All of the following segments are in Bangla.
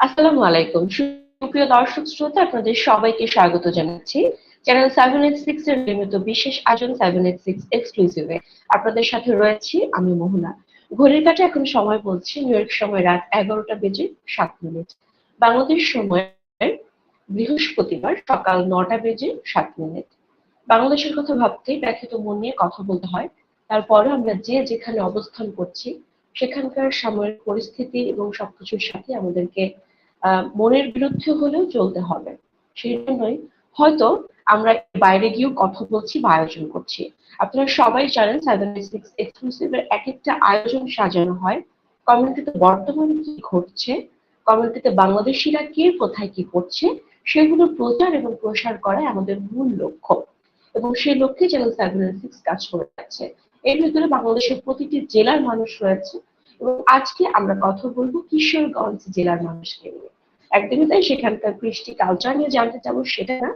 আসসালামু আলাইকুম। সুপ্রিয় দর্শক শ্রোতা, আপনাদের সবাইকে স্বাগত জানাচ্ছি। চ্যানেল সেভেন এইট সিক্স এর নিয়মিত বিশেষ আয়োজন সেভেন এইট সিক্স এক্সক্লুসিভে আপনাদের সাথে রয়েছি আমি মোহনা। ঘড়ির কাছে এখন সময় বলছি নিউ ইয়র্ক সময় রাত এগারোটা বেজে সাত মিনিট। বাংলাদেশ সময় বৃহস্পতিবার সকাল নটা বেজে সাত মিনিট। বাংলাদেশের কথা ভাবতেই ব্যথিত মন নিয়ে কথা বলতে হয়। তারপরে আমরা যে যেখানে অবস্থান করছি, সেখানকার সাময়িক পরিস্থিতি এবং সবকিছুর সাথে আমাদেরকে মনের বিরুদ্ধে হলেও চলতে হবে। সেই জন্যই হয়তো আমরা বাইরে গিয়েও কথা বলছি বা আয়োজন করছি। আপনারা সবাই জানেন সেভেন সিক্স এক্সক্লুসিভের এক একটা আয়োজন সাজানো হয়। কমিউনিটিতে বর্তমানে কি ঘটছে? কমিউনিটিতে বাংলাদেশিরা কে, কোথায় কি করছে? সেগুলো প্রচার এবং প্রসার করাই আমাদের মূল লক্ষ্য। এবং সেই লক্ষ্যে চ্যানেল সেভেন সিক্স কাজ করে যাচ্ছে। এর ভিতরে বাংলাদেশের প্রতিটি জেলার মানুষ রয়েছে। এবং আজকে আমরা কথা বলব কিশোরগঞ্জ জেলার মানুষকে নিয়ে। একদমই তাই, সেখানকার কৃষ্টি কালচার নিয়ে জানতে চাবো সেটা না।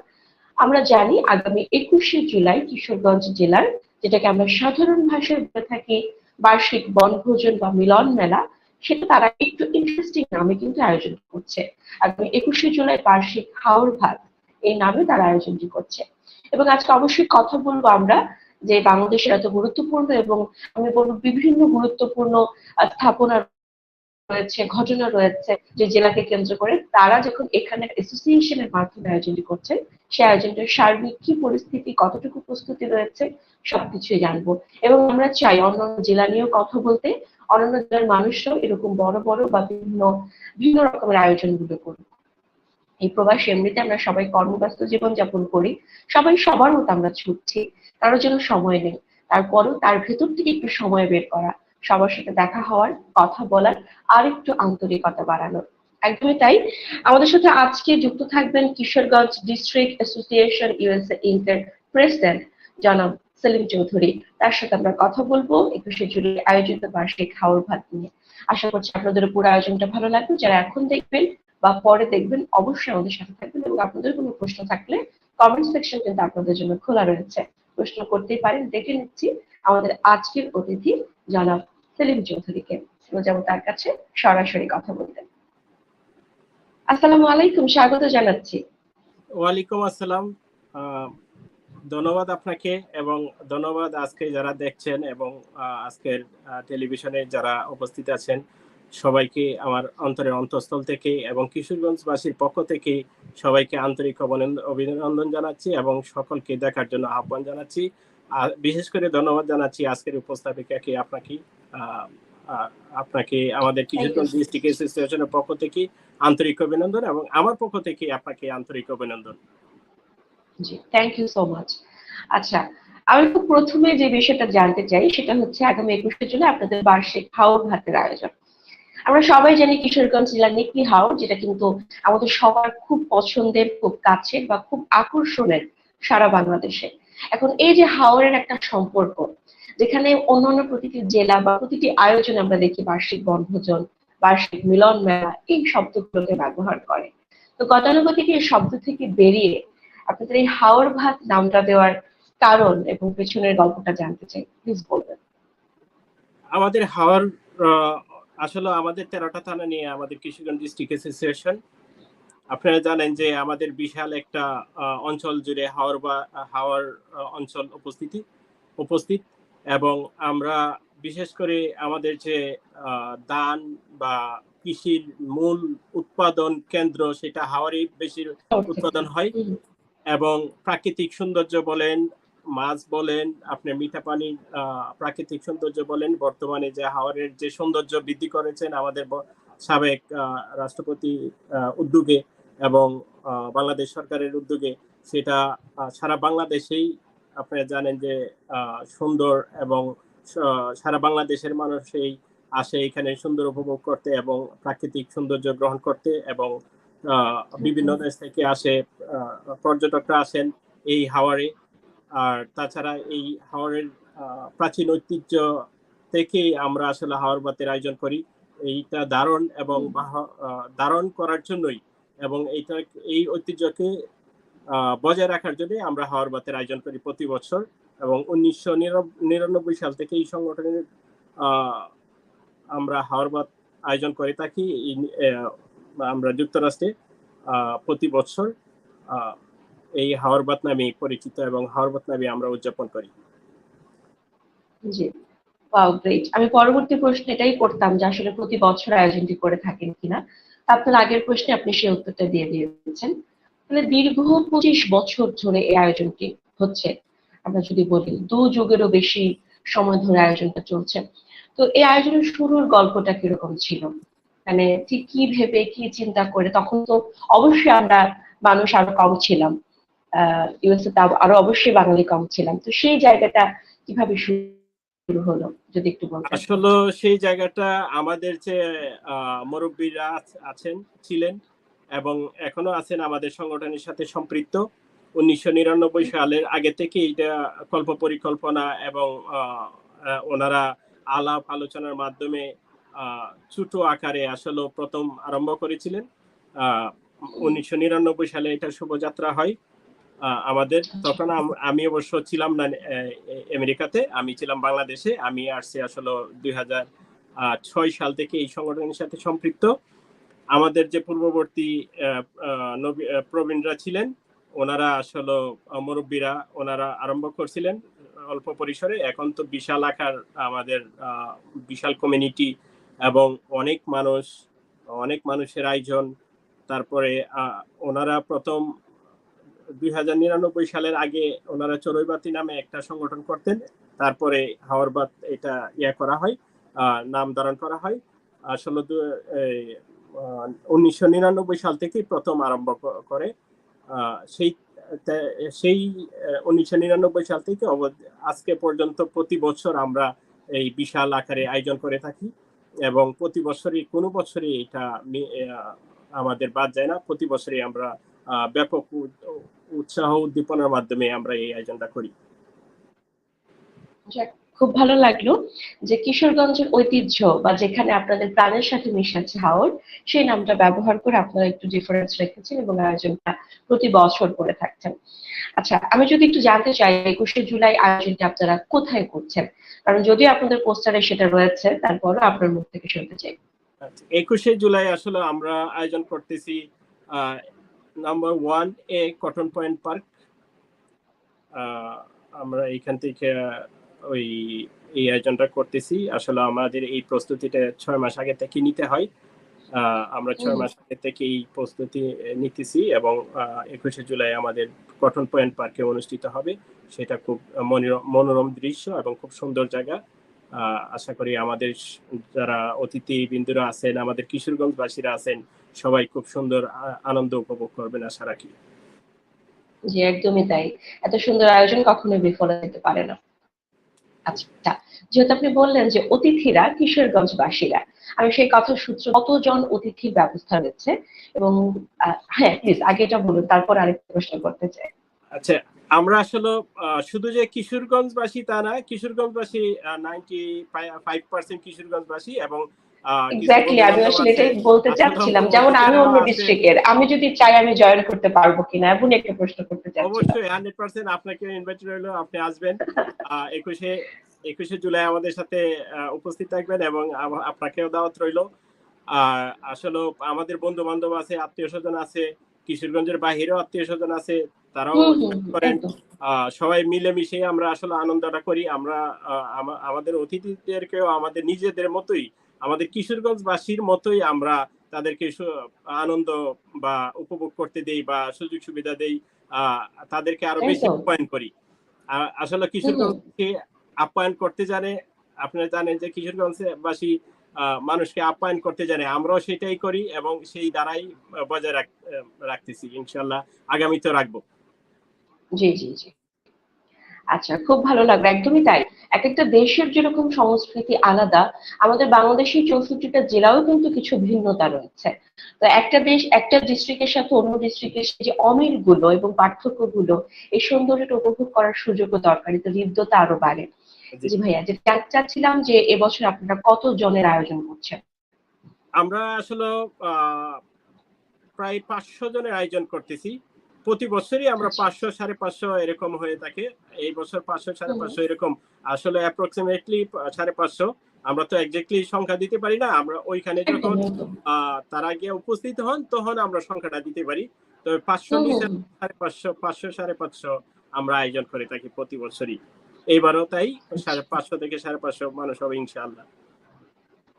আমরা জানি আগামী একুশে জুলাই কিশোরগঞ্জ জেলার, যেটাকে আমরা সাধারণ ভাষায় বলে থাকি, বার্ষিক বনভোজন বা মিলন মেলা, সেটা তারা একটু ইন্টারেস্টিং নামে কিন্তু আয়োজন করছে। আগামী একুশে জুলাই বার্ষিক হাওর ভাত এই নামে তারা আয়োজনটি করছে। এবং আজকে অবশ্যই কথা বলব আমরা যে বাংলাদেশের এত গুরুত্বপূর্ণ এবং আমি বলব বিভিন্ন গুরুত্বপূর্ণ স্থাপনা রয়েছে, ঘটনা রয়েছে যে জেলাকে কেন্দ্র করে, তারা যখন এখানে অ্যাসোসিয়েশনের মাধ্যমে আয়োজনটি করছেন সেই আয়োজনটার সার্বিক কি পরিস্থিতি, কতটুকু প্রস্তুতি রয়েছে, সবকিছুই জানব। এবং আমরা চাই অন্যান্য জেলা নিয়েও কথা বলতে, অন্যান্য জেলার মানুষরাও এরকম বড় বড় বা বিভিন্ন বিভিন্ন রকমের আয়োজনগুলো করুক। এই প্রবাস এমনিতে আমরা সবাই কর্মব্যস্ত জীবন যাপন করি। সবাই সবার মতো আমরা ছুটছি, কারোর জন্য সময় নেই। তারপরও তার ভেতর থেকে একটু সময় বের করা, সবার সাথে দেখা হওয়ার, কথা বলার, আর একটু আন্তরিকতা বাড়ানোর। একদমই তাই। আমাদের সাথে আজকে যুক্ত থাকবেন Kishoreganj district association USA inter president জনাব সেলিম চৌধুরী। তার সাথে আমরা কথা বলব একুশে জুলাই আয়োজিত বার্ষিক খাওয়ার ভাত নিয়ে। আশা করছি আপনাদের পুরো আয়োজনটা ভালো লাগবে। যারা এখন দেখবেন বা পরে দেখবেন অবশ্যই আমাদের সাথে থাকবেন এবং আপনাদের কোনো প্রশ্ন থাকলে কমেন্ট সেকশন কিন্তু আপনাদের জন্য খোলা রয়েছে। প্রশ্ন করতেই পারেন, দেখে নিচ্ছি আমাদের আজকের অতিথি জনাব সেলিম চৌধুরীকে। যাব তার কাছে সরাসরি কথা বলতে। আসসালামু আলাইকুম, স্বাগত জানাচ্ছি। ওয়ালাইকুম আসসালাম। ধন্যবাদ আপনাকে এবং ধন্যবাদ আজকে যারা দেখছেন এবং আজকের টেলিভিশনে যারা উপস্থিত আছেন। সবাইকে আমার অন্তরের অন্তঃস্থল থেকে এবং কিশোরগঞ্জবাসীর পক্ষ থেকে সবাইকে আন্তরিক অভিনন্দন জানাচ্ছি এবং সকলকে দেখার জন্য আহ্বান জানাচ্ছি। আর বিশেষ করে ধন্যবাদ জানাচ্ছি আজকের উপস্থাপিকাকে আপনাকে আপনাকে আমাদের কিশোরগঞ্জ ডিস্ট্রিক্ট অ্যাসোসিয়েশনের পক্ষ থেকে আন্তরিক অভিনন্দন এবং আমার পক্ষ থেকে আপনাকে আন্তরিক অভিনন্দন। জি থ্যাংক ইউ সো মাচ আচ্ছা আমি খুব প্রথমে যে বিষয়টা জানতে চাই সেটা হচ্ছে আগামী একুশে জুলাই আপনাদের বার্ষিক হাওর ভাতের আয়োজন। আমরা সবাই জানি কিশোরগঞ্জ জেলার নিকলি হাওর যেটা কিন্তু আমাদের সবার খুব পছন্দের, খুব কাছের বা খুব আকর্ষণের সারা বাংলাদেশে। এখন এই যে হাওরের একটা সম্পর্ক, যেখানে অন্যান্য প্রতিটি জেলা বা প্রতিটি আয়োজন আমরা দেখি বার্ষিক বনভোজন, বার্ষিক মিলন মেলা, এই শব্দগুলোকে ব্যবহার করে। তো গতানুগতিক এই শব্দ থেকে বেরিয়ে আপনাদের এই হাওর ভাত নামটা দেওয়ার কারণ এবং পেছনের গল্পটা জানতে চাই প্লিজ বলবেন। আমাদের হাওর আসলে আমাদের তেরোটা থানা নিয়ে আমাদের কিশোরগঞ্জ ডিস্ট্রিক্ট অ্যাসোসিয়েশন আপনারা জানেন যে আমাদের বিশাল একটা অঞ্চল জুড়ে হাওর বা হাওয়ার অঞ্চল উপস্থিতি উপস্থিত। এবং আমরা বিশেষ করে আমাদের যে দান বা কৃষির মূল উৎপাদন কেন্দ্র সেটা হাওয়ারই বেশি উৎপাদন হয়। এবং প্রাকৃতিক সৌন্দর্য বলেন মাছ বলেন, আপনি মিঠা পানির প্রাকৃতিক সৌন্দর্য বলেন, বর্তমানে যে হাওয়ারের যে সৌন্দর্য বৃদ্ধি করেছেন আমাদের সাবেক রাষ্ট্রপতি উদ্যোগে এবং বাংলাদেশ সরকারের উদ্যোগে সেটা সারা বাংলাদেশেই আপনারা জানেন যে সুন্দর এবং সারা বাংলাদেশের মানুষই আসে এখানে সুন্দর উপভোগ করতে এবং প্রাকৃতিক সৌন্দর্য গ্রহণ করতে এবং বিভিন্ন দেশ থেকে আসে পর্যটকরা আসেন এই হাওয়ারে। আর তাছাড়া এই হাওয়ারের প্রাচীন ঐতিহ্য থেকেই আমরা আসলে হাওয়ার বাতের আয়োজন করি। এইটা দারণ এবং দারণ করার জন্যই এবং এইটা এই ঐতিহ্যকে বজায় রাখার জন্য আমরা হাওয়ার বাতের আয়োজন করি প্রতি বছর এবং উনিশশো নিরানব্বই সাল থেকে এই সংগঠনের আমরা হাওয়ার বাত আয়োজন করে থাকি। আমরা যুক্তরাষ্ট্রে প্রতি বছর আহ, এই হাওরবাত নামে পরিচিত এবং হাওরবাত নামে আমরা উদযাপন করি। জি। ওয়াও গ্রেট আমি পরবর্তী প্রশ্ন এটাই করতাম যে আসলে প্রতি বছর আয়োজনটি করে থাকেন কিনা। আপনার আগের প্রশ্নে আপনি সেই উত্তরটা দিয়ে দিয়েছেন। তাহলে দীর্ঘ পঁচিশ বছর ধরে এই আয়োজনটি হচ্ছে। আমরা যদি বলি দু যুগেরও বেশি সময় ধরে আয়োজনটা চলছে। তো এই আয়োজনের শুরুর গল্পটা কীরকম ছিল? মানে ঠিক কি ভেবে, কি চিন্তা করে? তখন তো অবশ্যই আমরা মানুষ আরও কম ছিলাম। ইউএসএ তে আরও অবশ্যই বাঙালি কম ছিলাম। তো সেই জায়গাটা কীভাবে শুরু হলো, যদি একটু আসলে সেই জায়গাটা আমাদের যে মুরব্বীরা আছেন, ছিলেন এবং এখনও আছেন আমাদের সংগঠনের সাথে সম্পৃক্ত। উনিশশো নিরানব্বই সালের আগে থেকে এটা কল্প পরিকল্পনা এবং ওনারা আলাপ আলোচনার মাধ্যমে ছোট আকারে আসলে প্রথম আরম্ভ করেছিলেন। উনিশশো নিরানব্বই সালে এটা শুভযাত্রা হয়। আমাদের। তখন আম- অবশ্য ছিলাম না আমেরিকাতে। আমি ছিলাম বাংলাদেশে। আমি আসছি আসলে দুই ছয় সাল থেকে এই সংগঠনের সাথে সম্পৃক্ত। আমাদের যে পূর্ববর্তী প্রবীণরা ছিলেন, ওনারা আসলে মুরব্বীরা ওনারা আরম্ভ করছিলেন অল্প পরিসরে। এখন তো বিশাল আকার আমাদের বিশাল কমিউনিটি এবং অনেক মানুষ, অনেক মানুষের আয়োজন। তারপরে ওনারা প্রথম দুই হাজার নিরানব্বই সালের আগে ওনারা চড়ুইবাতি নামে একটা সংগঠন করতেন। তারপরে হাওয়ারবাদ এটা ইয়া করা হয় নাম ধারণ করা হয়। আসলে উনিশশো নিরানব্বই সাল থেকেই প্রথম আরম্ভ করে। সেই সেই উনিশশো নিরানব্বই সাল থেকে আজকে পর্যন্ত প্রতি বছর আমরা এই বিশাল আকারে আয়োজন করে থাকি এবং প্রতি বছরই, কোনো বছরই এটা আমাদের বাদ যায় না। প্রতি বছরই আমরা ব্যাপক উৎসাহ উদ্দীপনার মাধ্যমে আমরা এই আয়োজনটা করি। খুব ভালো লাগল যে কিশোরগঞ্জের ঐতিহ্য বা যেখানে আপনাদের প্রাণের সাথে মিশাচ্ছে হাওর সেই নামটা ব্যবহার করে আপনারা একটু ডিফারেন্স রেখেছেন এবং আয়োজনটা প্রতি বছর করে থাকছেন। আচ্ছা আমি যদি একটু জানতে চাই একুশে জুলাই আয়োজনটা আপনারা কোথায় করছেন? কারণ যদিও আপনাদের পোস্টারে সেটা রয়েছে তারপরও আপনার মুখ থেকে শুনতে চাই। আচ্ছা, একুশে জুলাই আসলে আমরা আয়োজন করতেছি নাম্বার ওয়ান এ কটন পয়েন্ট পার্ক আমরা এইখান থেকে ওই এই আয়োজনটা করতেছি। আসলে আমাদের এই প্রস্তুতিটা ছয় মাস আগে থেকে নিতে হয়। আমরা ছয় মাস আগে থেকে এই প্রস্তুতি নিতেছি এবং একুশে জুলাই আমাদের কটন পয়েন্ট পার্কে অনুষ্ঠিত হবে। সেটা খুব মনোরম- মনোরম দৃশ্য এবং খুব সুন্দর জায়গা। আহ, আশা করি আমাদের যারা অতিথি বিন্দুরা আছেন আমাদের কিশোরগঞ্জবাসীরা আছেন সবাই খুব সুন্দর আনন্দ উপভোগ করবেন আশা রাখি। যে একদমই তাই। এত সুন্দর আয়োজন কখনোই বিফল হতে পারে না। আচ্ছা যেহেতু আপনি বললেন যে অতিথিরা কিশোরগঞ্জবাসীরা আমি সেই কথার সূত্র কতজন অতিথির ব্যবস্থা রয়েছে এবং হ্যাঁ প্লিজ আগে এটা বলুন তারপর আরেকটা প্রশ্ন করতে চাই। আচ্ছা আমরা আসলে শুধু যে কিশোরগঞ্জবাসী তা না কিশোরগঞ্জবাসী নাইনটি ফাইভ পার্সেন্ট কিশোরগঞ্জবাসী এবং এক্স্যাক্টলি আমি আসলে এটাই বলতে চাচ্ছিলাম যেমন আমি অন্য ডিস্ট্রিক্টের আমি যদি চাই আমি জয়েন করতে পারব কিনা এমন একটা প্রশ্ন করতে অবশ্যই হান্ড্রেড পার্সেন্ট আপনাকে ইনভাইট রইল আপনি আসবেন। আহ, একুশে একুশে জুলাই আমাদের সাথে উপস্থিত থাকবেন এবং আপনাকেও দাওয়াত রইল। আর আসলে আমাদের বন্ধু বান্ধব আছে আত্মীয় স্বজন আছে কিশোরগঞ্জের বাহিরেও আত্মীয় স্বজন আছে তারাও করেন। সবাই মিলেমিশে আমরা আসলে আনন্দটা করি। আমরা আমাদের অতিথিদেরকেও আমাদের নিজেদের মতোই আমাদের কিশোরগঞ্জবাসীর মতোই আমরা তাদেরকে আনন্দ বা উপভোগ করতে দেই বা সুযোগ সুবিধা দেই তাদেরকে আরও বেশি। আপ্যায়ন করি। আসলে কিশোরগঞ্জকে আপ্যায়ন করতে জানে আপনারা জানেন যে কিশোরগঞ্জবাসী আহ, মানুষকে আপ্যায়ন করতে জানে। আমরাও সেটাই করি এবং সেই দ্বারাই বজায় রাখতেছি। ইনশাল্লাহ আগামীতেও রাখব। জি জি জি। আচ্ছা খুব ভালো লাগল একদমই তাই। এক একটা দেশের যেরকম সংস্কৃতি আলাদা আমাদের বাংলাদেশের চৌষট্টিটা জেলাও কিন্তু কিছু ভিন্নতা রয়েছে। তো একটা দেশ একটা ডিস্ট্রিক্টের সাথে অন্য ডিস্ট্রিক্টের যে অমিলগুলো এবং পার্থক্যগুলো এই সৌন্দর্যটা উপভোগ করার সুযোগও দরকারি তো হৃদ্যতা আরও বাড়ে। জি। ভাইয়া যে চাচ্ছিলাম যে এবছর আপনারা কত জনের আয়োজন করছেন? আমরা আসলে আহ, প্রায় পাঁচশো জনের আয়োজন করতেছি। প্রতি বছরই আমরা পাঁচশো সাড়ে পাঁচশো এরকম হয়ে থাকে। এই বছর পাঁচশো সাড়ে পাঁচশো এরকম। আসলে অ্যাপ্রক্সিমেটলি সাড়ে পাঁচশো। আমরা তো এক্স্যাক্টলি সংখ্যা দিতে পারি না। আমরা ওইখানে যখন তারা গিয়ে উপস্থিত হন তখন আমরা সংখ্যাটা দিতে পারি। তবে পাঁচশো। সাড়ে পাঁচশো পাঁচশো সাড়ে পাঁচশো আমরা আয়োজন করে থাকি প্রতি বছরই। এইবারও তাই সাড়ে পাঁচশো থেকে সাড়ে পাঁচশো মানুষ হবে ইনশাআল্লাহ।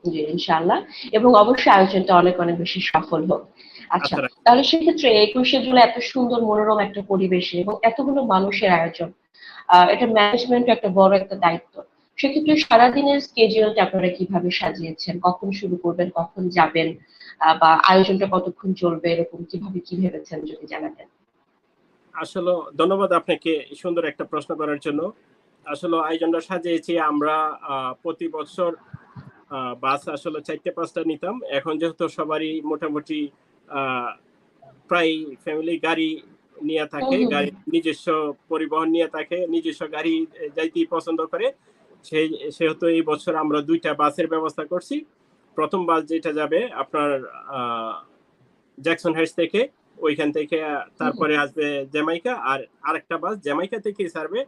জি ইনশাআল্লাহ। এবং অবশ্যই আয়োজনটা অনেক অনেক বেশি সফল হোক। আচ্ছা আচ্ছা তাহলে সেক্ষেত্রে একুশে জুলাই এত সুন্দর মনোরম একটা পরিবেশে এবং এতগুলো মানুষের আয়োজন এটা ম্যানেজমেন্ট একটা বড় একটা দায়িত্ব। সেক্ষেত্রে সারাদিনের স্কেজিউলটা আপনারা কীভাবে সাজিয়েছেন? কখন শুরু করবেন? কখন যাবেন? বা আয়োজনটা কতক্ষণ চলবে? এরকম কীভাবে কি ভেবেছেন যদি জানাতেন? আসলে ধন্যবাদ আপনাকে সুন্দর একটা প্রশ্ন করার জন্য। আসলে আয়োজনটা সাজিয়েছি আমরা প্রতি বছর বাস আসলে চারটে পাঁচটা নিতাম। এখন যেহেতু সবারই মোটামুটি প্রায় ফ্যামিলি গাড়ি নিয়ে থাকে। গাড়ি নিজস্ব পরিবহন নিয়ে থাকে নিজস্ব গাড়ি যাইতেই পছন্দ করে। সেই সেহেতু এই বছর আমরা দুইটা বাসের ব্যবস্থা করছি। প্রথম বাস যেটা যাবে আপনার জ্যাকসন হাইটস থেকে ওইখান থেকে তারপরে আসবে জ্যামাইকা আর আরেকটা বাস জ্যামাইকা থেকে ছাড়বে।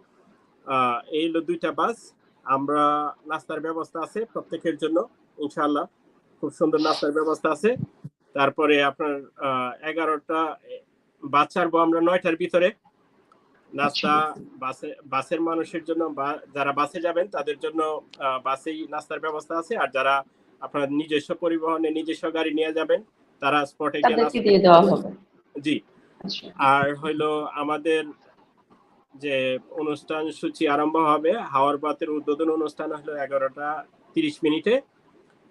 এই হলো দুইটা বাস। আমরা নাস্তার ব্যবস্থা আছে প্রত্যেকের জন্য ইনশাল্লাহ খুব সুন্দর নাস্তার ব্যবস্থা আছে। তারপরে আপনার এগারোটা বাস ছাড়বো আমরা নয়টার ভিতরে। নাস্তা বাসে বাসের মানুষের জন্য বা যারা বাসে যাবেন তাদের জন্য বাসেই নাস্তার ব্যবস্থা আছে। আর যারা আপনার নিজস্ব পরিবহনে নিজস্ব গাড়ি নিয়ে যাবেন তারা স্পটে গিয়ে দিয়ে দেওয়া হবে। জি। আচ্ছা। আর হইল আমাদের যে অনুষ্ঠান সূচি আরম্ভ হবে হাওয়ার বাতের উদ্বোধন অনুষ্ঠান হলো এগারোটা তিরিশ মিনিটে।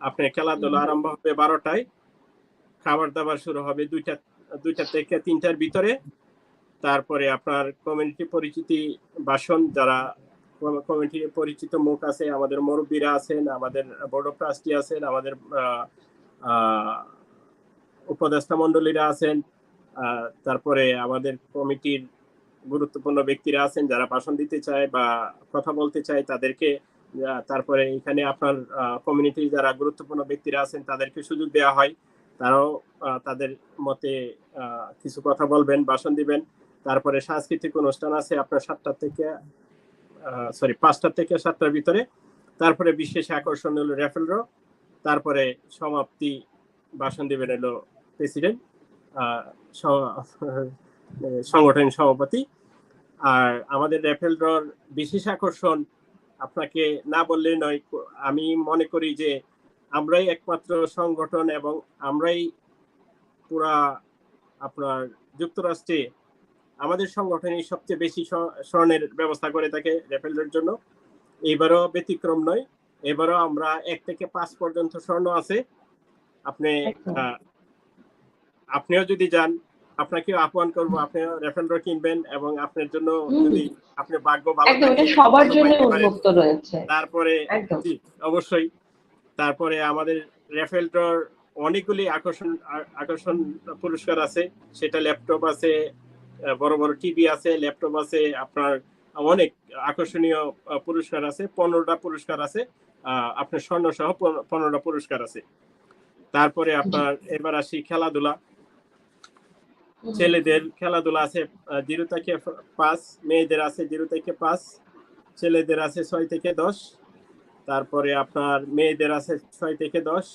আপনার খেলাধুলা আরম্ভ হবে বারোটায়। খাবার দাবার শুরু হবে দুইটা দুইটা থেকে তিনটার ভিতরে। তারপরে আপনার কমিউনিটি পরিচিতি ভাষণ যারা কমিটি পরিচিত মুখ আছে, আমাদের মুরব্বীরা আছেন, আমাদের বোর্ড অফ ট্রাস্টি আছেন, আমাদের উপদেষ্টা মন্ডলীরা আছেন তারপরে আমাদের কমিটির গুরুত্বপূর্ণ ব্যক্তিরা আছেন, যারা ভাষণ দিতে চায় বা কথা বলতে চায়, তাদেরকে তারপরে এখানে আপনার কমিউনিটির যারা গুরুত্বপূর্ণ ব্যক্তিরা আছেন, তাদেরকে সুযোগ দেওয়া হয়। তারাও তাদের মতে কিছু কথা বলবেন, ভাষণ দিবেন। তারপরে সাংস্কৃতিক অনুষ্ঠান আছে আপনার সাতটা থেকে সরি পাঁচটা থেকে সাতটার ভিতরে। তারপরে বিশেষ আকর্ষণ হলো র্যাফেল ড্র তারপরে সমাপ্তি ভাষণ দিবেন হলো প্রেসিডেন্ট সংগঠন সভাপতি। আর আমাদের র্যাফেল ড্রর বিশেষ আকর্ষণ আপনাকে না বললেই নয়, আমি মনে করি যে আমরাই একমাত্র সংগঠন এবং আমরাই পুরা আপনার যুক্তরাষ্ট্রে আমাদের সংগঠনই সবচেয়ে বেশি স্বর্ণের ব্যবস্থা করে থাকে র্যাফেলের জন্য। এবারও ব্যতিক্রম নয় এবারও আমরা এক থেকে পাঁচ পর্যন্ত স্বর্ণ আছে। আপনি আপনিও যদি যান আপনাকেও আহ্বান করব আপনিও রেফেলড্র কিনবেন এবং আপনার জন্য যদি আপনি ভাগ্য ভালো সবার জন্য উন্মুক্ত রয়েছে। তারপরে অবশ্যই। তারপরে আমাদের রেফেল ড্রর অনেকগুলি আকর্ষণ আকর্ষণ পুরস্কার আছে। সেটা ল্যাপটপ আছে, বড় বড় টিভি আছে, ল্যাপটপ আছে, আপনার অনেক আকর্ষণীয় পুরস্কার আছে, পনেরোটা পুরস্কার আছে আপনার স্বর্ণ সহ পনেরোটা পুরস্কার আছে। তারপরে আপনার এবার আসি খেলাধুলা। ছেলেদের খেলাধুলা আছে জিরো থেকে পাঁচ, মেয়েদের আছে জিরো থেকে পাঁচ, ছেলেদের আছে ছয় থেকে দশ তারপরে আপনার মেয়েদের আছে ছয় থেকে দশ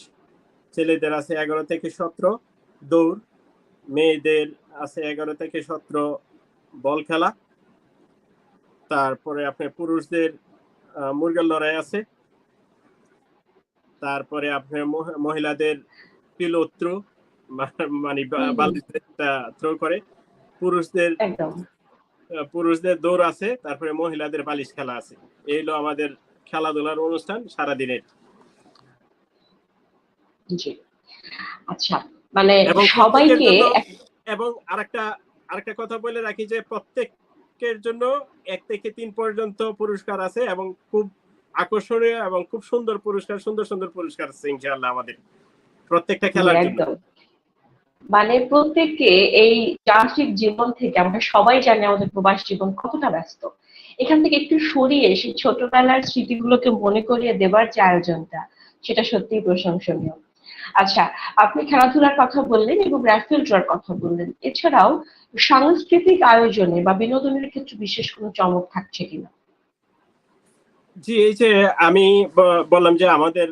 ছেলেদের আছে এগারো থেকে সতেরো দৌড় মেয়েদের আছে এগারো থেকে সতেরো বল খেলা। তারপরে আপনার পুরুষদের মুরগের লড়াই আছে। তারপরে আপনার মহ- মহিলাদের পিলো থ্রো মানে হুম। থ্রো করে। পুরুষদের পুরুষদের দৌড় আছে তারপরে মহিলাদের বালিশ খেলা আছে। এই হলো আমাদের খেলাধুলার অনুষ্ঠান সারাদিনের। জি। আচ্ছা মানে এবং সবাইকে আরেকটা আরেকটা কথা বলে রাখি যে প্রত্যেকের জন্য এক থেকে তিন পর্যন্ত পুরস্কার আছে এবং খুব আকর্ষণীয় এবং খুব সুন্দর পুরস্কার সুন্দর সুন্দর পুরস্কার আছে ইনশাআল্লাহ আমাদের প্রত্যেকটা খেলার জন্য। মানে প্রত্যেককে এই যান্ত্রিক জীবন থেকে আমরা সবাই জানি আমাদের প্রবাস জীবন কতটা ব্যস্ত। এখান থেকে একটু সরিয়ে সেই ছোটবেলার স্মৃতিগুলোকে মনে করিয়ে দেবার যে আয়োজনটা, সেটা সত্যিই প্রশংসনীয়। আচ্ছা আপনি খেলাধুলার কথা বললেন এবং র্যাফেল ড্রর কথা বললেন। এছাড়াও সাংস্কৃতিক আয়োজনে বা বিনোদনের ক্ষেত্রে বিশেষ কোনো চমক থাকছে কিনা? জি, এই যে আমি বললাম যে আমাদের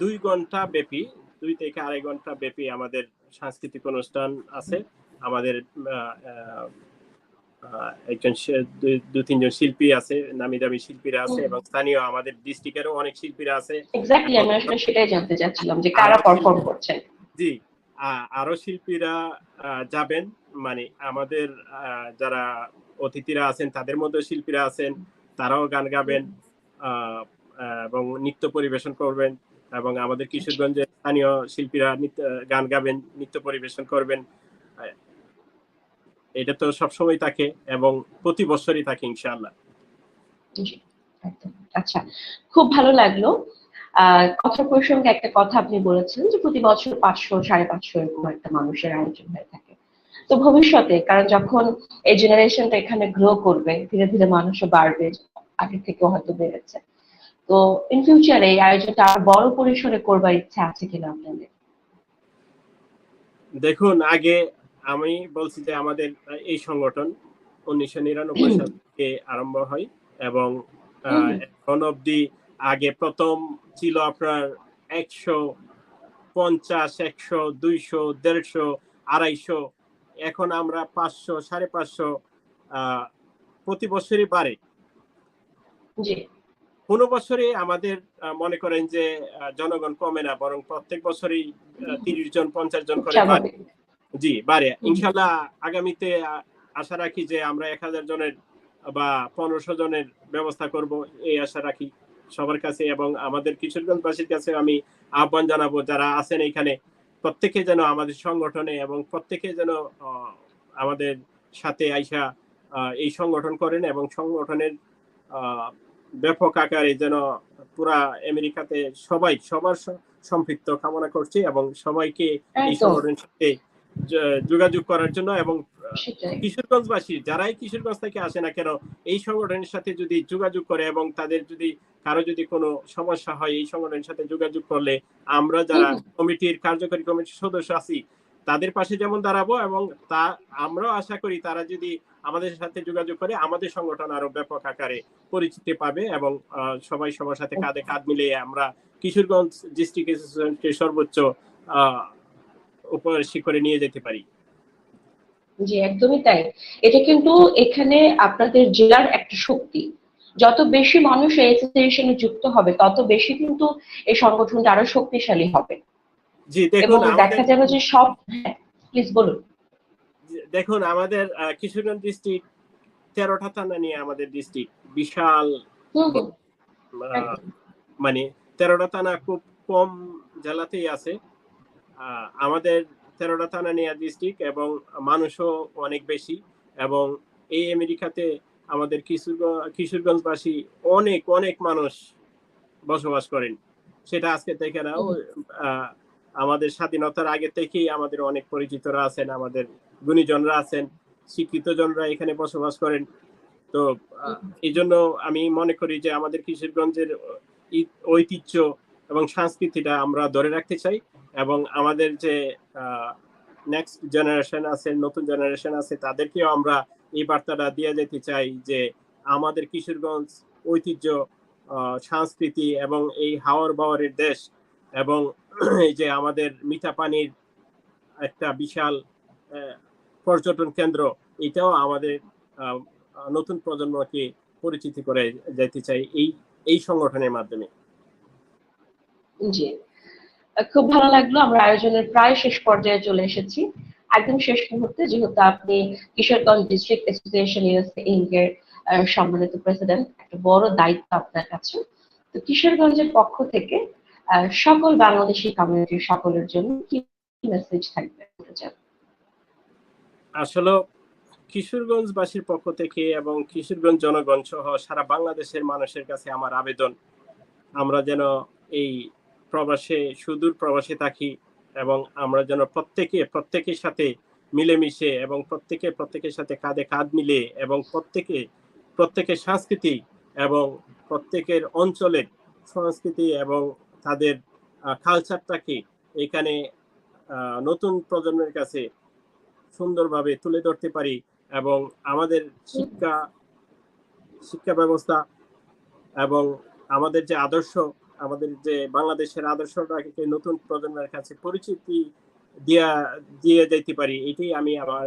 দুই ঘণ্টা ব্যাপী, দুই থেকে আড়াই ঘণ্টা ব্যাপী আমাদের সাংস্কৃতিক অনুষ্ঠান আছে। আমাদের একজন দু তিনজন শিল্পী আছে নামি দামি শিল্পীরা আছে এবং স্থানীয় আমাদের ডিস্ট্রিক্টেরও অনেক শিল্পীরা আছে। এক্স্যাক্টলি আমি আসলে সেটাই জানতে চাচ্ছিলাম যে কারা পারফর্ম করছেন? জি আরও শিল্পীরা যাবেন মানে আমাদের যারা অতিথিরা আছেন তাদের মধ্যে শিল্পীরা আছেন তারাও গান গাবেন এবং নৃত্য পরিবেশন করবেন এবং আমাদের কিশোরগঞ্জের স্থানীয় শিল্পীরা গান গাবেন নৃত্য পরিবেশন করবেন। এটা তো সবসময় থাকে এবং প্রতি বছরই থাকে ইনশাআল্লাহ। আচ্ছা খুব ভালো লাগল। কথা প্রসঙ্গে একটা কথা আপনি বলেছেন যে প্রতি বছর পাঁচশো সাড়ে পাঁচশো এরকম একটা মানুষের আয়োজন হয়ে থাকে। তো ভবিষ্যতে কারণ যখন এই জেনারেশনটা এখানে গ্রো করবে ধীরে ধীরে মানুষও বাড়বে আগে থেকে হয়তো বেড়েছে। তো ইন ফিউচারে এই আয়োজনটা আরও বড় পরিসরে করবার ইচ্ছা আছে কিনা আপনাদের? দেখুন আগে আমি বলছি যে আমাদের এই সংগঠন উনিশশো নিরানব্বই সাল থেকে আরম্ভ হয় এবং। এখন অব্দি আগে প্রথম ছিল আপনার একশো পঞ্চাশ একশো দুইশো দেড়শো আড়াইশো। এখন আমরা পাঁচশো সাড়ে পাঁচশো আহ, প্রতি বছরই বাড়ে। কোনো বছরই আমাদের মনে করেন যে জনগণ কমে না বরং প্রত্যেক বছরই তিরিশ জন পঞ্চাশ জন করে জি হুম। ইনশাল্লাহ আগামীতে আশা রাখি যে আমরা এক হাজার জনের বা পনেরোশো জনের ব্যবস্থা করব এই আশা রাখি সবার কাছে এবং আমাদের কিশোরগঞ্জবাসীর কাছে আমি আহ্বান জানাব যারা আছেন এখানে প্রত্যেকে যেন আমাদের সংগঠনে এবং প্রত্যেকে যেন আমাদের সাথে আইসা আহ, এই সংগঠন করেন এবং সংগঠনের আহ, ব্যাপক আকারে যেন পুরা আমেরিকাতে সবাই সবার সম্পৃক্ত কামনা করছি এবং সবাইকে এই সংগঠনের সাথে যোগাযোগ করার জন্য এবং কিশোরগঞ্জবাসী যারাই কিশোরগঞ্জ থেকে আসে না কেন এই সংগঠনের সাথে যদি যোগাযোগ করে এবং তাদের যদি কারও যদি কোনো সমস্যা হয় এই সংগঠনের সাথে যোগাযোগ করলে আমরা যারা কমিটির কার্যকরী কমিটির সদস্য আছি তাদের পাশে যেমন দাঁড়াবো এবং তা আমরাও আশা করি তারা যদি আমাদের সাথে যোগাযোগ করে আমাদের সংগঠন আরও ব্যাপক আকারে পরিচিতি পাবে এবং সবাই সবার সাথে কাঁধে কাঁধ মিলিয়ে আমরা কিশোরগঞ্জ ডিস্ট্রিক্ট অ্যাসোসিয়েশনকে সর্বোচ্চ আহ, উপর শিখরে নিয়ে যেতে পারি। জি একদমই তাই। এটা কিন্তু এখানে আপনাদের জেলার একটা শক্তি। যত বেশি মানুষ এই অ্যাসোসিয়েশনে যুক্ত হবে তত বেশি কিন্তু এই সংগঠনটা আরও শক্তিশালী হবে। জি দেখুন দেখা যাবে যে সব হ্যাঁ প্লিজ বলুন। দেখুন আমাদের কিশোরগঞ্জ ডিস্ট্রিক্ট তেরোটা থানা নিয়ে আমাদের ডিস্ট্রিক্ট বিশাল। মানে তেরোটা থানা খুব কম জেলাতেই আছে। আমাদের তেরোটা থানা নিয়ে ডিস্ট্রিক্ট এবং মানুষও অনেক বেশি এবং এই আমেরিকাতে আমাদের কিশোরগঞ্জ কিশোরগঞ্জবাসী অনেক অনেক মানুষ বসবাস করেন। সেটা আজকে থেকে না আমাদের স্বাধীনতার আগে থেকেই আমাদের অনেক পরিচিতরা আছেন আমাদের গুণীজনরা আছেন শিক্ষিত জনরা এখানে বসবাস করেন। তো এই জন্য আমি মনে করি যে আমাদের কিশোরগঞ্জের ঐতিহ্য এবং সংস্কৃতিটা আমরা ধরে রাখতে চাই এবং আমাদের যে নেক্সট জেনারেশন আছে, নতুন জেনারেশন আছে, তাদেরকেও আমরা এই বার্তাটা দিয়ে যেতে চাই যে আমাদের কিশোরগঞ্জ ঐতিহ্য সংস্কৃতি এবং এই হাওয়ার বাওয়ারের দেশ এবং এই যে আমাদের মিঠা পানির একটা বিশাল পর্যটন কেন্দ্র, এটাও আমাদের নতুন প্রজন্মকে পরিচিতি করে যেতে চাই এই এই সংগঠনের মাধ্যমে। জি। খুব ভালো লাগল আমরা আয়োজনের প্রায় শেষ পর্যায়ে চলে এসেছি। একদম শেষ মুহূর্তে যেহেতু আপনি Kishoreganj district association USA ah, সম্মানিত প্রেসিডেন্ট একটা বড় দায়িত্ব আপনার কাছে। তো কিশোরগঞ্জের পক্ষ থেকে সকল বাংলাদেশি কমিউনিটির সকলের জন্য কি মেসেজ থাকবে? আসলে কিশোরগঞ্জবাসীর পক্ষ থেকে এবং কিশোরগঞ্জ জনগণ সহ সারা বাংলাদেশের মানুষের কাছে আমার আবেদন আমরা যেন এই প্রবাসে, সুদূর প্রবাসে থাকি এবং আমরা যেন প্রত্যেকে, প্রত্যেকের সাথে মিলেমিশে এবং প্রত্যেকে, প্রত্যেকের সাথে কাঁধে কাঁধ মিলে এবং প্রত্যেকে, প্রত্যেকের সংস্কৃতি এবং প্রত্যেকের অঞ্চলের সংস্কৃতি এবং তাদের কালচারটাকে এখানে নতুন প্রজন্মের কাছে সুন্দরভাবে তুলে ধরতে পারি এবং আমাদের শিক্ষা শিক্ষা ব্যবস্থা এবং আমাদের যে আদর্শ আমাদের যে বাংলাদেশের আদর্শটাকে নতুন প্রজন্মের কাছে পরিচিতি দিয়া, দিয়ে যাইতে পারি, এটাই আমি আমার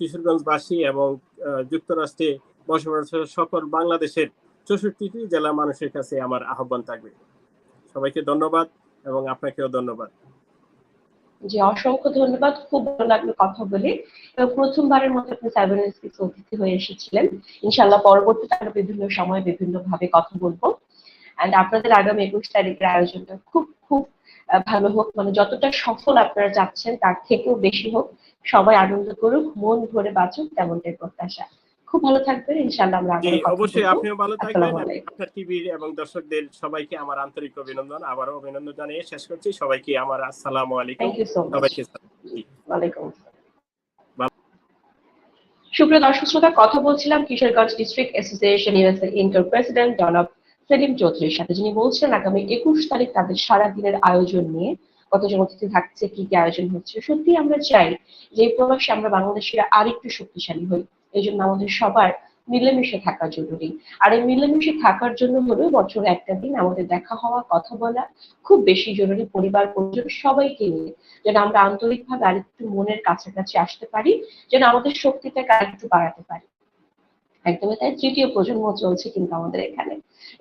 কিশোরগঞ্জবাসী এবং যুক্তরাষ্ট্রে বসবাসরত সকল বাংলাদেশের চৌষট্টিটি জেলা মানুষের কাছে আমার আহ্বান থাকবে। সবাইকে ধন্যবাদ এবং আপনাকেও ধন্যবাদ। জি, অসংখ্য ধন্যবাদ। খুব ভালো লাগল কথা বলে। প্রথমবারের মতো আপনি সিক্স অতিথি হয়ে এসেছিলেন। ইনশাল্লাহ পরবর্তীতে আরও বিভিন্ন সময় বিভিন্ন ভাবে কথা বলব। এন্ড আপনাদের আগামী একুশ তারিখের আয়োজনটা খুব খুব ভালো হোক। মানে যতটা সফল আপনারা যাচ্ছেন তার থেকেও বেশি হোক। সবাই আনন্দ করুক মন ভরে বাঁচুক তেমনটাই প্রত্যাশা। খুব ভালো থাকবেন। ইনশাল্লাহ আমরা অবশ্যই আপনিও ভালো থাকবেন। আপনার টিভির এবং দর্শকদের সবাইকে আমার আন্তরিক অভিনন্দন। আবারও অভিনন্দন জানিয়ে শেষ করছি। সবাইকে আমার আসসালামু আলাইকুম। থ্যাংক ইউ সো মাচ সবাইকে ওয়ালাইকুম সুপ্রিয় দর্শক শ্রোতা কথা বলছিলাম কিশোরগঞ্জ ডিস্ট্রিক্ট অ্যাসোসিয়েশন ইউএসএ ইনকার প্রেসিডেন্ট জনাব সেলিম চৌধুরীর সাথে, যিনি বলছিলেন আগামী একুশ তারিখ তাদের সারা দিনের আয়োজন নিয়ে কতজন অতিথি থাকছে, কি কি আয়োজন হচ্ছে, সত্যি আমরা চাই যে প্রবাসে আমরা বাংলাদেশিরা আরেকটু শক্তিশালী হই। এই জন্য আমাদের সবার মিলেমিশে থাকা জরুরি। আর এই মিলেমিশে থাকার জন্য হলো বছরে একটা দিন আমাদের দেখা হওয়া, কথা বলা খুব বেশি জরুরি, পরিবার, পরিজন সবাইকে নিয়ে যেন আমরা আন্তরিকভাবে আরেকটু মনের কাছাকাছি আসতে পারি, যেন আমাদের শক্তিটাকে আরেকটু বাড়াতে পারি। একদমই তাই, তৃতীয় প্রজন্ম চলছে কিন্তু আমাদের এখানে।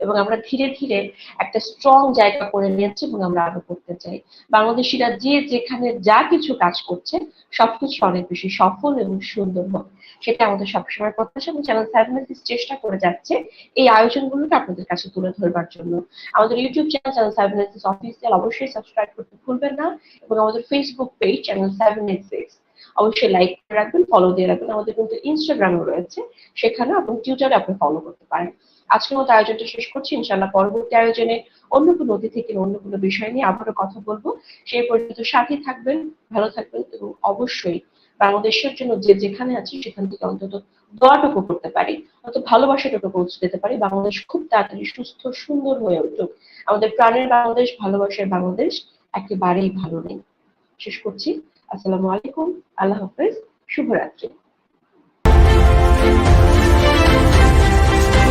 এবং আমরা ধীরে ধীরে একটা স্ট্রং জায়গা করে নিয়েছি এবং আমরা আরও করতে চাই। বাংলাদেশিরা যে যেখানে যা কিছু কাজ করছে, সবকিছু অনেক বেশি সফল এবং সুন্দর হোক। সেটা আমাদের সবসময় প্রত্যাশা এবং চ্যানেল সেভেন চেষ্টা করে যাচ্ছে এই আয়োজনগুলোকে আপনাদের কাছে তুলে ধরবার জন্য। আমাদের YouTube channel channel seven official অবশ্যই সাবস্ক্রাইব করতে ভুলবেন না এবং আমাদের ফেসবুক পেজ চ্যানেল সেভেন অবশ্যই লাইক করে রাখবেন ফলো দিয়ে রাখবেন। আমাদের কিন্তু ইনস্টাগ্রামও রয়েছে, সেখানে এবং টুইটারে আপনি ফলো করতে পারেন। আজকের মতো আয়োজনটা শেষ করছি। ইনশাল্লাহ পরবর্তী আয়োজনে অন্য কোনো অতিথি কিংবা অন্য কোনো বিষয় নিয়ে আবারও কথা বলব। সেই পর্যন্ত সাথে থাকবেন, ভালো থাকবেন এবং অবশ্যই বাংলাদেশের জন্য যে যেখানে আছে সেখান থেকে অন্তত দোয়াটুকু করতে পারি। অন্তত ভালোবাসাটুকু পৌঁছে দিতে পারি। বাংলাদেশ খুব তাড়াতাড়ি সুস্থ, সুন্দর হয়ে উঠুক। আমাদের প্রাণের বাংলাদেশ, ভালোবাসার বাংলাদেশ একেবারেই ভালো নেই। শেষ করছি। আসসালামু আলাইকুম আল্লাহ হাফেজ শুভরাত্রি।